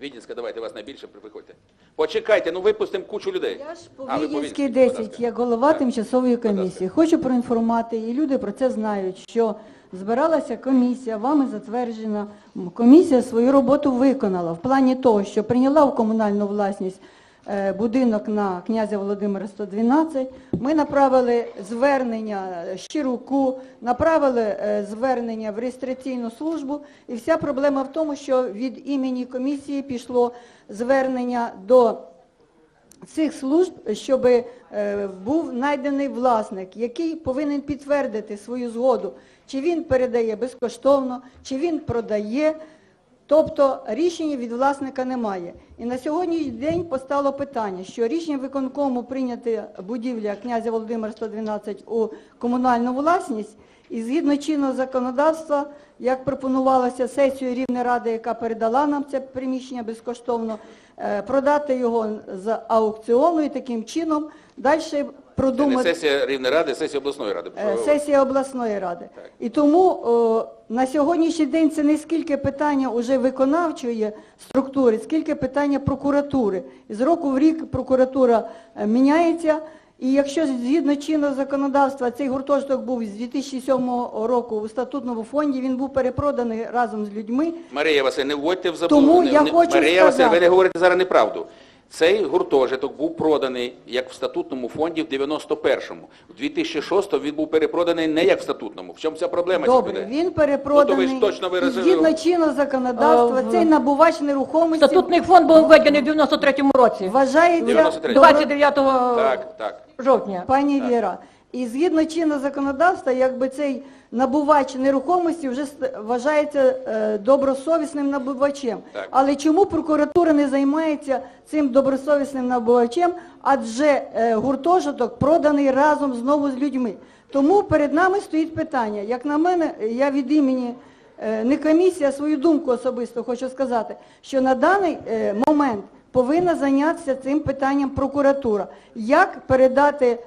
Відінська, давайте вас найбільше приходьте. Почекайте, ну випустимо кучу людей. Я ж по А, ви Відінській Відінській, 10, як голова тимчасової комісії. Хочу проінформувати, і люди про це знають, що збиралася комісія, вами затверджена. М, Комісія свою роботу виконала в плані того, що прийняла в комунальну власність будинок на князя Володимира 112. Ми направили звернення е, Щируку, направили е, звернення в реєстраційну службу. І вся проблема в тому, що від імені комісії пішло звернення до цих служб, щоб е, був знайдений власник, який повинен підтвердити свою згоду, чи він передає безкоштовно, чи він продає. Тобто рішення від власника немає. І на сьогоднішній день постало питання, що рішення виконкому прийняти будівля князя Володимира 112 у комунальну власність, і згідно чинного законодавства, як пропонувалося сесією Рівної ради, яка передала нам це приміщення безкоштовно, е, продати його з аукціону і таким чином далі Це не сесія Рівної ради, сесія обласної ради. Е, Сесія обласної ради. І тому о, на сьогоднішній день це не скільки питання уже виконавчої структури, скільки питання прокуратури. І з року в рік прокуратура е, міняється. І якщо згідно чинного законодавства цей гуртожиток був з 2007 року у статутному фонді, він був перепроданий разом з людьми. Марія Васильівна, не вводьте в забуду. Тому Не- я не- хочу Марія Васильівна, ви не говорите зараз неправду. Цей гуртожиток був проданий як в статутному фонді в 91-му. У 2006-му він був перепроданий не як в статутному. В чому ця проблема? Добре, людей? він Ну, то ви ж точно виразили- згідно чинного законодавства, А, цей набувач нерухомості Статутний фонд був введений в 93-му році, вважається 93. добро- 29 Так, так. жовтня. Пані Віра, і згідно чинного законодавства, якби цей набувач нерухомості вже вважається е, добросовісним набувачем. Так. Але чому прокуратура не займається цим добросовісним набувачем? Адже е, гуртожиток проданий разом знову з людьми. Тому перед нами стоїть питання. Як на мене, я від імені е, не комісія, а свою думку особисто хочу сказати, що на даний момент повинна зайнятися цим питанням прокуратура. Як передати,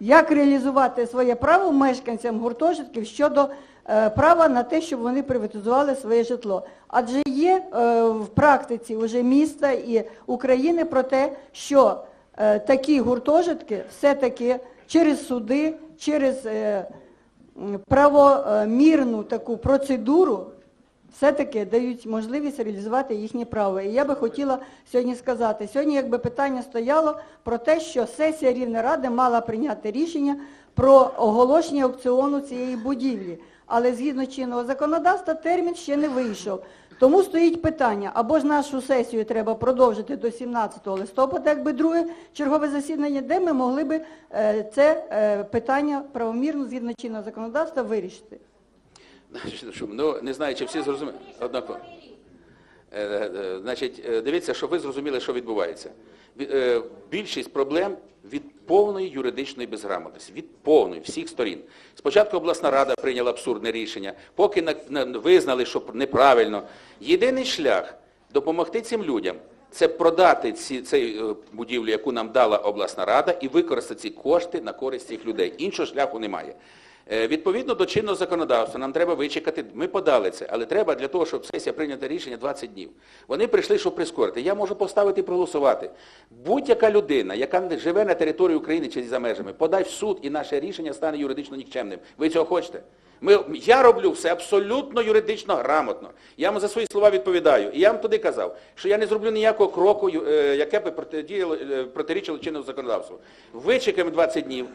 як реалізувати своє право мешканцям гуртожитків щодо е, права на те, щоб вони приватизували своє житло. Адже є е, в практиці вже міста і України про те, що е, такі гуртожитки все-таки через суди, через правомірну таку процедуру все-таки дають можливість реалізувати їхнє право. І я би хотіла сьогодні сказати, сьогодні якби питання стояло про те, що сесія Рівної Ради мала прийняти рішення про оголошення аукціону цієї будівлі. Але згідно чинного законодавства термін ще не вийшов. Тому стоїть питання, або ж нашу сесію треба продовжити до 17 листопада, якби друге чергове засідання, де ми могли би е, це е, питання правомірно згідно чинного законодавства вирішити. Значить, Ну, не знаю, чи всі зрозуміли. Однаково. Е, е, Значить, е, дивіться, щоб ви зрозуміли, що відбувається. Більшість проблем від повної юридичної безграмотності, від повної, всіх сторін. Спочатку обласна рада прийняла абсурдне рішення, поки на- на- визнали, що неправильно. Єдиний шлях допомогти цим людям це продати ці, е, будівлю, яку нам дала обласна рада, і використати ці кошти на користь цих людей. Іншого шляху немає. Е, Відповідно до чинного законодавства, нам треба вичекати, ми подали це, але треба для того, щоб сесія прийняла рішення 20 днів. Вони прийшли, щоб прискорити. Я можу поставити і проголосувати. Будь-яка людина, яка живе на території України чи за межами, подай в суд і наше рішення стане юридично нікчемним. Ви цього хочете? Ми, я роблю все абсолютно юридично грамотно. Я вам за свої слова відповідаю. І я вам туди казав, що я не зроблю ніякого кроку, е, яке би е, протирічило чинному законодавству. Вичекаємо 20 днів,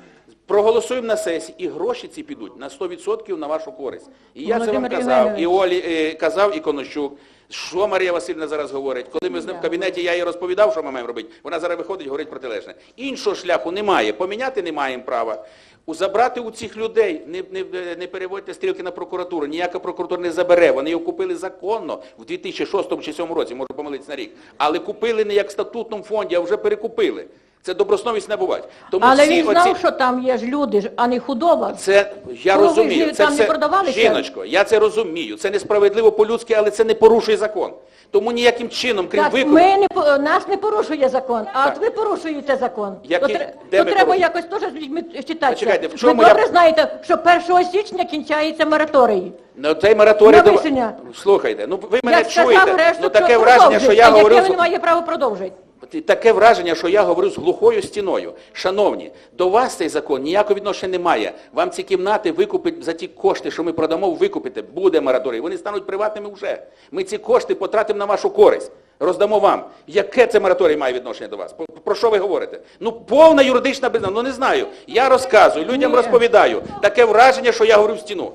проголосуємо на сесії, і гроші ці підуть на 100% на вашу користь. І я це вам Володимир казав, і Олі е, казав, і Конощук. Що Марія Васильівна зараз говорить? Коли ми з ним в кабінеті, я їй розповідав, що ми маємо робити, вона зараз виходить і говорить протилежне. Іншого шляху немає, поміняти не маємо права. Забрати у цих людей, не, не, не переводьте стрілки на прокуратуру, ніяка прокуратура не забере. Вони його купили законно в 2006 чи 2007 році, можу помилитися на рік. Але купили не як в статутному фонді, а вже перекупили. Це добросовість набувають. Тому Але всі він знав, оці... що там є ж люди, а не худоба. Це я ви розумію. Це там не все продавалися? жіночко. Я це розумію. Це несправедливо по-людськи, але це не порушує закон. Тому ніяким чином, крім Так, викупу. ми не нас не порушує закон, а от ви порушуєте закон. Який- то де то треба порушуємо? якось теж з людьми читатися. Почекайте, в чому ви я- добре знаєте, що 1 січня кінчається мораторій. Ну, цей мораторій до- Слухайте, ну ви мене Як сказав, решту, ну таке враження, що я а говорю. яке він має право продовжити. Таке враження, що я говорю з глухою стіною. Шановні, до вас цей закон ніякого відношення не має. Вам ці кімнати викупить за ті кошти, що ми продамо, викупите. Буде мораторій. Вони стануть приватними вже. Ми ці кошти потратимо на вашу користь. Роздамо вам. Яке це мораторій має відношення до вас? Про, що ви говорите? Ну, повна юридична безнадія. Ну не знаю. Я розказую, людям розповідаю. Таке враження, що я говорю в стіну.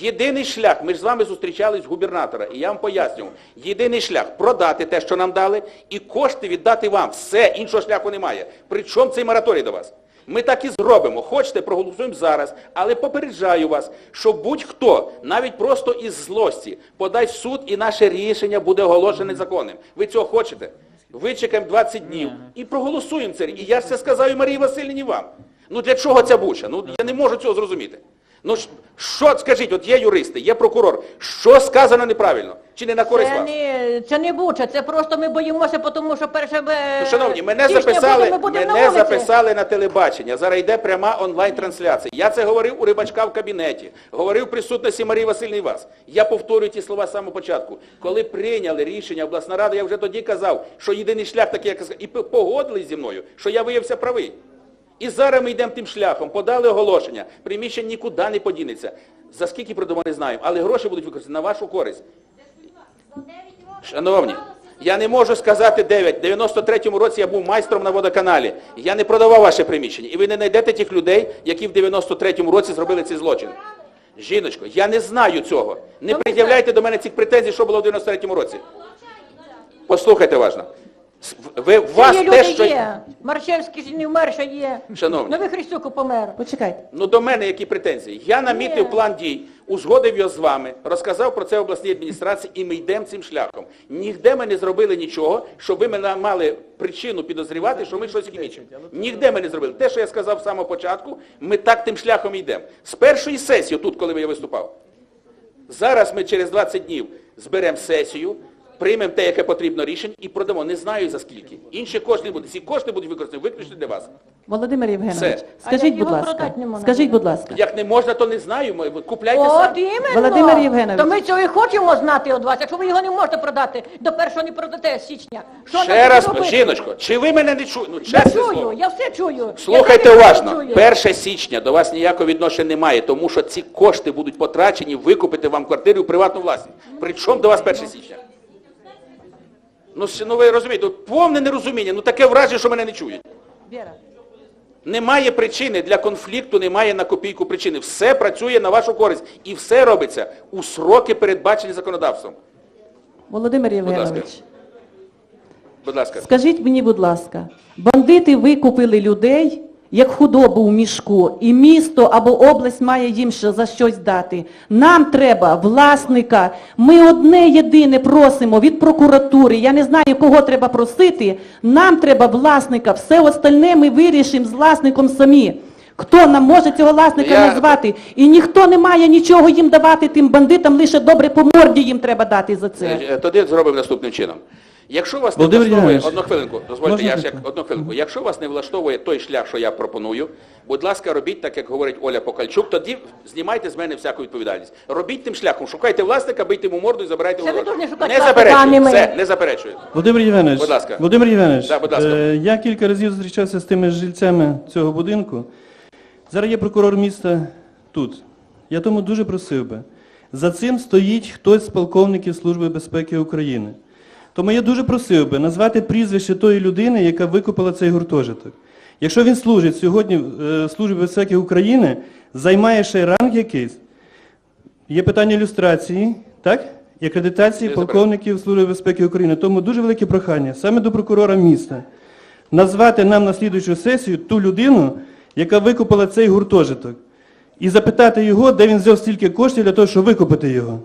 Єдиний шлях, ми ж з вами зустрічались з губернатора, і я вам пояснював, єдиний шлях продати те, що нам дали, і кошти віддати вам. Все, іншого шляху немає. Причому цей мораторій до вас? Ми так і зробимо. Хочете, проголосуємо зараз, але попереджаю вас, що будь-хто, навіть просто із злості, подасть в суд і наше рішення буде оголошене законним. Ви цього хочете? Вичекаємо 20 днів і проголосуємо це. І я ж це сказав і Марії Васильівні вам. Ну для чого ця буча? Ну я не можу цього зрозуміти. Ну що, скажіть, от є юристи, є прокурор, що сказано неправильно? Чи не на користь Це вас? не, це не буча, це просто ми боїмося, тому що перше... Ну, шановні, мене записали, мене записали на телебачення. Зараз йде пряма онлайн-трансляція. Я це говорив у Рибачка в кабінеті, говорив в присутності Марії Васильівни вас. Я повторюю ті слова з самого початку. Коли прийняли рішення обласна рада, я вже тоді казав, що єдиний шлях такий, як я і погодились зі мною, що я виявився правий. І зараз ми йдемо тим шляхом, подали оголошення, приміщення нікуди не подінеться. За скільки продамо, не знаємо, але гроші будуть використані на вашу користь. Шановні, я не можу сказати 9. В 93-му році я був майстром на водоканалі. Я не продавав ваше приміщення. І ви не знайдете тих людей, які в 93-му році зробили цей злочин. Жіночко, я не знаю цього. Не пред'являйте до мене цих претензій, що було в 93-му році. Послухайте уважно. Ви, у вас є те, що... є. Маршевський ж не вмер, ще є. Шановні. Новий Христюку помер. Почекайте. Ну до мене які претензії? Я намітив Ні. план дій, узгодив його з вами, розказав про це обласній адміністрації і ми йдемо цим шляхом. Нігде ми не зробили нічого, щоб ви мене мали причину підозрівати, що ми щось хімічимо. Нігде ми не зробили. Те, що я сказав з самого початку, ми так тим шляхом йдемо. З першої сесії, тут, коли я виступав. Зараз ми через 20 днів зберемо сесію, приймемо те, яке потрібно рішення, і продамо. Не знаю за скільки. Інші кошти не будуть. Ці кошти будуть використані виключно для вас. Володимир Євгенович, Все. Скажіть, будь ласка, скажіть, будь ласка, Як не можна, то не знаю. Ми- ви Купляйте От самі. іменно. Володимир Євгенович. То ми цього і хочемо знати від вас. Якщо ви його не можете продати, до першого не продате січня. Що Ще раз, робити? жіночко, чи ви мене не чуєте? Ну, Я чесне чую, слово. я все чую. Слухайте Я уважно. чую. 1 січня до вас ніякого відношення немає, тому що ці кошти будуть потрачені викупити вам квартиру у приватну власність. Причому до вас 1 січня? Ну, ну ви розумієте, повне нерозуміння, ну таке враження, що мене не чують. Віра, Немає причини для конфлікту, немає на копійку причини. Все працює на вашу користь. І все робиться у сроки, передбачені законодавством. Володимир. Євгенович, Будь ласка. скажіть мені, будь ласка, бандити викупили людей як худобу у мішку, і місто або область має їм ще за щось дати. Нам треба власника. Ми одне єдине просимо від прокуратури. Я не знаю, кого треба просити. Нам треба власника. Все остальне ми вирішимо з власником самі. Хто нам може цього власника Я- назвати? І ніхто не має нічого їм давати тим бандитам, лише добре по морді їм треба дати за це. Е, Тоді зробимо наступним чином. Якщо вас не Володимир влаштовує, одну хвилинку, дозвольте, можна я ж як одну хвилинку. Якщо вас не влаштовує той шлях, що я пропоную, будь ласка, робіть так, як говорить Оля Покальчук, тоді знімайте з мене всяку відповідальність. Робіть тим шляхом, шукайте власника, бийте йому морду і забирайте ви гроші. шукати Не власника, а заперечую, не все, не заперечую. Володимир Євгенович, Будь ласка. Володимир Євгенович, Да, будь ласка. е, я кілька разів зустрічався з тими жильцями цього будинку. Зараз є прокурор міста тут. Я тому дуже просив би. За цим стоїть хтось з полковників Служби безпеки України. Тому я дуже просив би назвати прізвище тої людини, яка викупила цей гуртожиток. Якщо він служить сьогодні в е, Службі безпеки України, займає ще ранг якийсь, Є питання ілюстрації, так? І акредитації полковників Служби безпеки України. Тому дуже велике прохання саме до прокурора міста назвати нам на слідуючу сесію ту людину, яка викупила цей гуртожиток, і запитати його, де він взяв стільки коштів для того, щоб викупити його.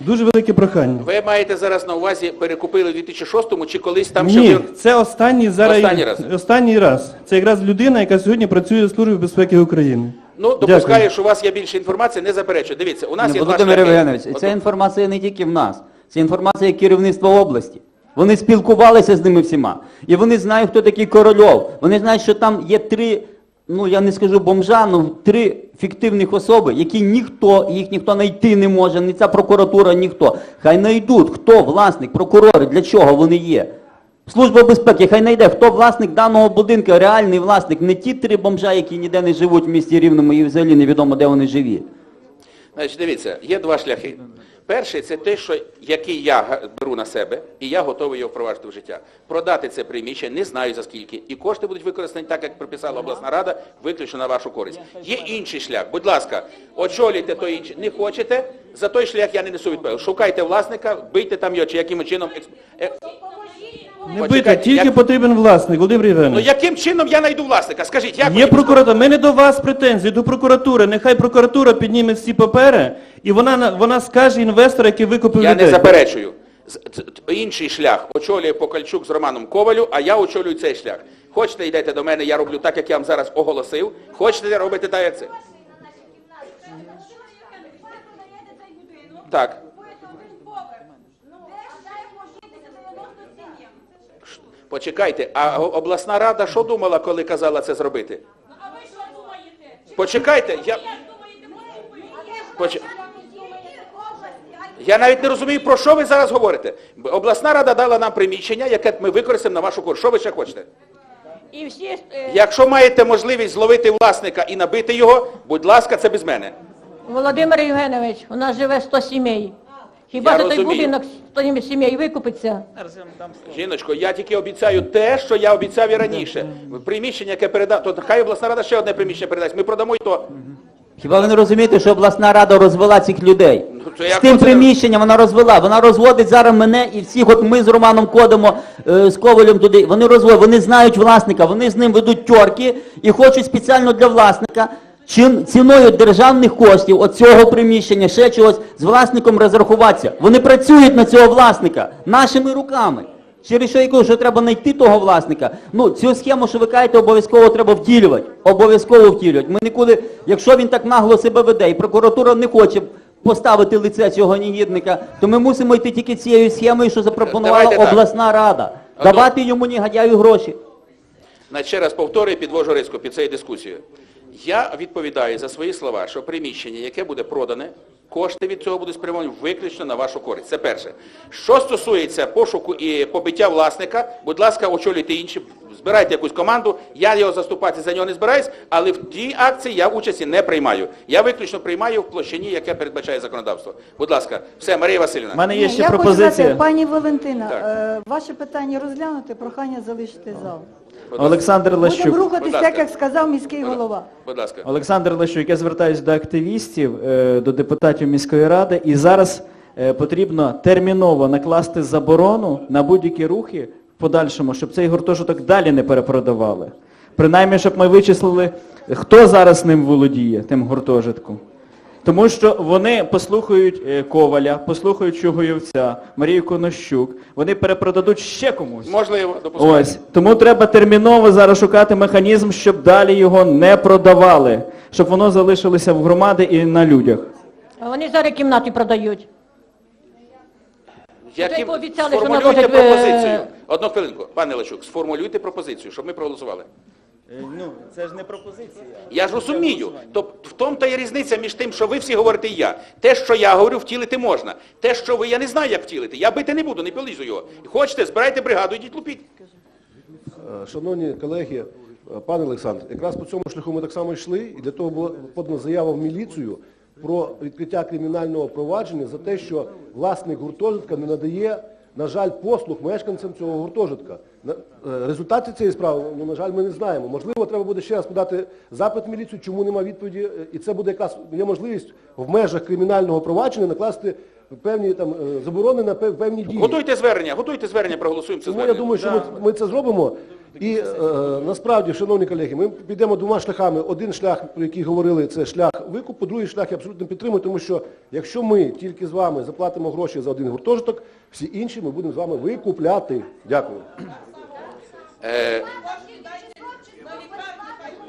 Дуже велике прохання. Ви маєте зараз на увазі перекупили в 2006-му чи колись там ще Ні, ви- це останній зараз Останній раз. останній раз. Це якраз людина, яка сьогодні працює в Службі безпеки України. Ну, Дякую. що у вас є більше інформації, не заперечую. Дивіться, у нас є два Володимир шляхи. Євгенович, ця інформація не тільки в нас, це інформація керівництва області. Вони спілкувалися з ними всіма. І вони знають, хто такий Корольов. Вони знають, що там є три, ну я не скажу бомжа, ну три фіктивних особи, які ніхто, їх ніхто знайти не може, ні ця прокуратура, ніхто. Хай знайдуть, хто власник, прокурори, для чого вони є. Служба безпеки, хай знайде, хто власник даного будинку, реальний власник, не ті три бомжа, які ніде не живуть в місті Рівному і взагалі невідомо, де вони живі. Значить, дивіться, є два шляхи. Перший це те, що який я беру на себе, і я готовий його впроваджувати в життя. Продати це приміщення, не знаю за скільки, і кошти будуть використані так, як приписала обласна рада, виключно на вашу користь. Є інший шлях. Будь ласка, очолюйте той інший. Не хочете, за той шлях я не несу відповідальність. Шукайте власника, бийте там його, чи яким чином. експ- Не Почекайте, бити, тільки як- потрібен власник, Володимир Ну Євгенович. яким чином я знайду власника? Скажіть, як Є прокуратура. Ми не до вас претензії, до прокуратури. Нехай прокуратура підніме всі папери, і вона на- вона скаже інвестору, який викупив Я людей. не заперечую. З- т- т- Інший шлях очолює Покальчук з Романом Ковалю, а я очолюю цей шлях. Хочете, йдете до мене, я роблю так, як я вам зараз оголосив. Хочете робити так, як це? Так. Почекайте, а обласна рада що думала, коли казала це зробити? А ви Почекайте, я... Поч... Я навіть не розумію, про що ви зараз говорите. Обласна рада дала нам приміщення, яке ми використаємо на вашу користь. Що ви ще хочете? І всі е, Якщо маєте можливість зловити власника і набити його, будь ласка, це без мене. Володимир Євгенович, у нас живе 100 сімей. Хіба Я за той розумію. будинок 100 сімей викупиться? Жіночко, я тільки обіцяю те, що я обіцяв і раніше. Приміщення, яке передав, то хай обласна рада ще одне приміщення передасть. Ми продамо і то. Хіба ви не розумієте, що обласна рада розвела цих людей? Ну, то з тим це- приміщенням вона розвела. Вона розводить зараз мене і всіх, от ми з Романом ходимо е, з Ковалем туди. Вони розводять, вони знають власника, вони з ним ведуть тьорки і хочуть спеціально для власника чин- ціною державних коштів от цього приміщення, ще чогось з власником розрахуватися. Вони працюють на цього власника нашими руками. Через що я кажу, що треба знайти того власника. Ну, цю схему, що ви кажете, обов'язково треба втілювати. Обов'язково втілювати. Ми нікуди, якщо він так нагло себе веде, і прокуратура не хоче поставити лице цього негідника, то ми мусимо йти тільки цією схемою, що запропонувала Давайте так. обласна рада. Давати йому негодяю гроші. Значить, ще раз повторюю, підвожу риску під цією дискусією. Я відповідаю за свої слова, що приміщення, яке буде продане, кошти від цього будуть спрямовані виключно на вашу користь. Це перше. Що стосується пошуку і побиття власника, будь ласка, очолюйте інші, збирайте якусь команду, я його заступати за нього не збираюсь, але в тій акції я участі не приймаю. Я виключно приймаю в площині, яке передбачає законодавство. Будь ласка, все, Марія У Васильівна. мене є ще я хочу пропозиція. сказати, пані Валентина, Так. е, ваше питання розглянути, прохання залишити зал. Олександр Лещук. Будемо ласка. як сказав міський голова. Будь ласка. Олександр Лещук, я звертаюся до активістів, е, до депутатів міської ради, і зараз е, потрібно терміново накласти заборону на будь-які рухи в подальшому, щоб цей гуртожиток далі не перепродавали. Принаймні, щоб ми вичислили, хто зараз ним володіє, тим гуртожитком. Тому що вони послухають е, Коваля, послухають Чугоєвця, Марію Конощук, вони перепродадуть ще комусь. Можливо, допускаю. Ось. Тому треба терміново зараз шукати механізм, щоб далі його не продавали, щоб воно залишилося в громади і на людях. А вони зараз кімнати продають. Пообіцяли, що Сформулюйте нададуть, е, пропозицію. Одну хвилинку, пане Лещук, сформулюйте пропозицію, щоб ми проголосували. Ну, це ж не пропозиція. Я ж розумію. Тобто в тому та є різниця між тим, що ви всі говорите і я. Те, що я говорю, втілити можна. Те, що ви, я не знаю, як втілити. Я бити не буду, не полізу його. Хочете, збирайте бригаду, йдіть лупіть. Е, Шановні колеги, е, пане Олександр, якраз по цьому шляху ми так само йшли, і для того була подана заява в міліцію про відкриття кримінального провадження за те, що власник гуртожитка не надає, на жаль, послуг мешканцям цього гуртожитка. Е, Результати цієї справи, ну, на жаль, ми не знаємо. Можливо, треба буде ще раз подати запит в міліцію, чому немає відповіді, е, і це буде якраз є можливість в межах кримінального провадження накласти певні там е, заборони на пев- певні дії. Готуйте звернення, готуйте звернення, проголосуємо це Тому я думаю, що ми, ми це зробимо. І е, насправді, шановні колеги, ми підемо двома шляхами. Один шлях, про який говорили, це шлях викупу, другий шлях я абсолютно підтримую, тому що якщо ми тільки з вами заплатимо гроші за один гуртожиток, всі інші ми будемо з вами викупляти. Дякую.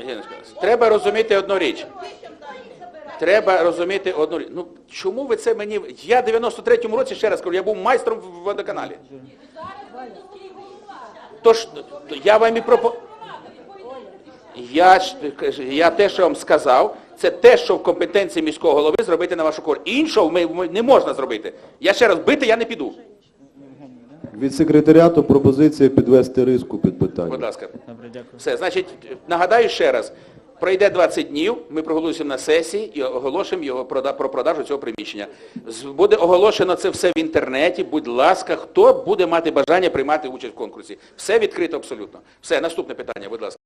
Євгенія Треба розуміти одну річ. Треба розуміти одну річ. Ну чому ви це мені. Я в 93-му році, ще раз кажу, я був майстром в водоканалі. Тож я вам і пропо... Я, я те, що вам сказав, це те, що в компетенції міського голови зробити на вашу користь. Іншого ми, ми- не можна зробити. Я ще раз бити я не піду. Від секретаріату пропозиція підвести риску під Будь ласка. Добре, дякую. Все, значить, нагадаю ще раз. Пройде 20 днів, ми проголосуємо на сесії і оголошуємо його про продажу цього приміщення. Буде оголошено це все в інтернеті. Будь ласка, хто буде мати бажання приймати участь в конкурсі. Все відкрито абсолютно. Все, наступне питання, будь ласка.